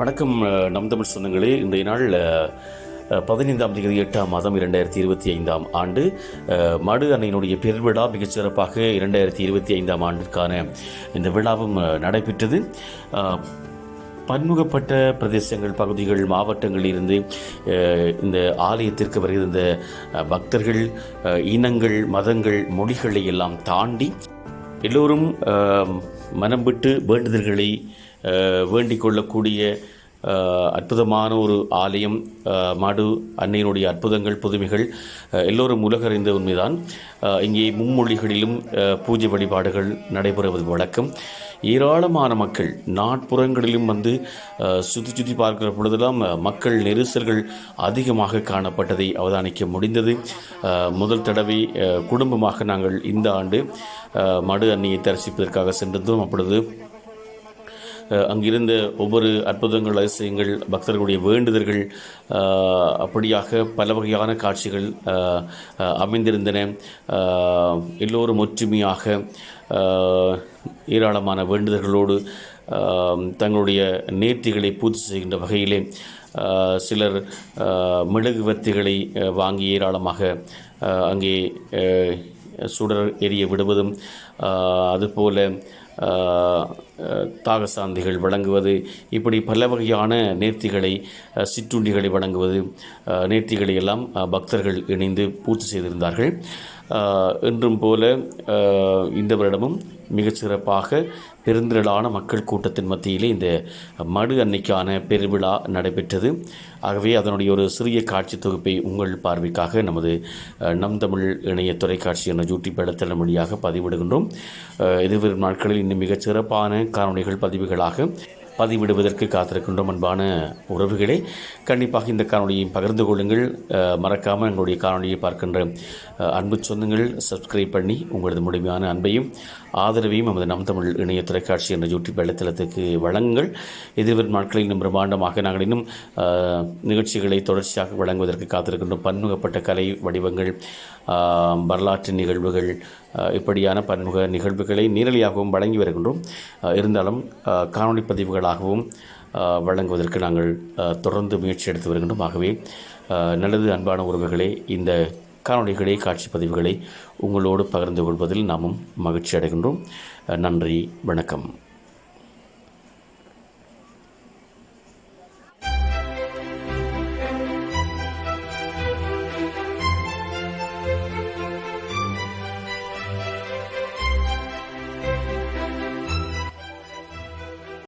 வணக்கம் நம் தமிழ் சொந்தங்களே. இன்றைய நாள் பதினைந்தாம் தேதி எட்டாம் மாதம் இரண்டாயிரத்தி இருபத்தி ஐந்தாம் ஆண்டு. மடு அன்னையினுடைய பெருவிழா மிகச்சிறப்பாக இரண்டாயிரத்தி இருபத்தி ஐந்தாம் ஆண்டிற்கான இந்த விழாவும் நடைபெற்றது. பன்முகப்பட்ட பிரதேசங்கள் பகுதிகள் மாவட்டங்களில் இருந்து இந்த ஆலயத்திற்கு வருகிற பக்தர்கள் இனங்கள் மதங்கள் மொழிகளை எல்லாம் தாண்டி எல்லோரும் மனம் விட்டு வேண்டுதல்களை வேண்டிக் கொள்ளக்கூடிய அற்புதமான ஒரு ஆலயம் மடு மாடு அன்னையினுடைய அற்புதங்கள் புதுமைகள் எல்லோரும் உலகறிந்த உண்மைதான். இங்கே மும்மொழிகளிலும் பூஜை வழிபாடுகள் நடைபெறுவது வழக்கம். ஏராளமான மக்கள் நாட்புறங்களிலும் வந்து சுற்றி சுற்றி பார்க்கிற பொழுதெல்லாம் மக்கள் நெரிசல்கள் அதிகமாக காணப்பட்டதை அவதானிக்க முடிந்தது. முதல் தடவை குடும்பமாக நாங்கள் இந்த ஆண்டு மடு அன்னையை தரிசிப்பதற்காக சென்றிருந்தோம். அப்பொழுது அங்கிருந்த ஒவ்வொரு அற்புதங்கள் அதிசயங்கள் பக்தர்களுடைய வேண்டுதல்கள் அப்படியாக பல வகையான காட்சிகள் அமைந்திருந்தன. எல்லோரும் ஒற்றுமையாக ஏராளமான வேண்டுதல்களோடு தங்களுடைய நேர்த்திகளை பூர்த்தி செய்கின்ற வகையிலே சிலர் மெழுகுவர்த்திகளை வாங்கி ஏராளமாக அங்கே சுடர் எரிய விடுவதும் அதுபோல தாகசாந்திகள் வழங்குவது இப்படி பல வகையான நேர்த்திகளை சிற்றுண்டிகளை வழங்குவது நேர்த்திகளை எல்லாம் பக்தர்கள் இணைந்து பூர்த்தி செய்திருந்தார்கள். என்றும் போல இந்த வருடமும் மிகச்சிறப்பாக பெருந்திரளான மக்கள் கூட்டத்தின் மத்தியிலே இந்த மடு அன்னைக்கான பெருவிழா நடைபெற்றது. ஆகவே அதனுடைய ஒரு சிறிய காட்சி தொகுப்பை உங்கள் பார்வைக்காக நமது நம் தமிழ் இணைய தொலைக்காட்சி என்ற யூடியூப் இடத்தளம் வழியாக பதிவிடுகின்றோம். எதிர்வரும் நாட்களில் இன்னும் மிகச் சிறப்பான காணொலிகள் பதிவுகளாக பதிவிடுவதற்கு காத்திருக்கின்றோம் அன்பான உறவுகளே. கண்டிப்பாக இந்த காணொளியை பகிர்ந்து கொள்ளுங்கள். மறக்காமல் எங்களுடைய காணொலியை பார்க்கின்ற அன்பு சொந்தங்கள் சப்ஸ்கிரைப் பண்ணி உங்களது முழுமையான அன்பையும் ஆதரவையும் நமது நம் தமிழ் இணைய தொலைக்காட்சி என்ற யூடியூப் வலைத்தளத்துக்கு வழங்குங்கள். எதிர்வரும் நாட்களில் இன்னும் பிரம்மாண்டமாக நாங்கள் இன்னும் நிகழ்ச்சிகளை தொடர்ச்சியாக வழங்குவதற்கு காத்திருக்கின்றோம். பன்முகப்பட்ட கலை வடிவங்கள் வரலாற்று நிகழ்வுகள் இப்படியான பன்முக நிகழ்வுகளை நேரடியாகவும் வழங்கி வருகின்றோம். இருந்தாலும் காணொலி பதிவுகள் பதிவுகளாகவும் வழங்குவதற்கு நாங்கள் தொடர்ந்து முயற்சி எடுத்து வருகின்றோம். ஆகவே நல்லது அன்பான உறவுகளே இந்த காணொலிகளை காட்சி பதிவுகளை உங்களோடு பகிர்ந்து கொள்வதில் நாமும் மகிழ்ச்சி அடைகின்றோம். நன்றி வணக்கம்.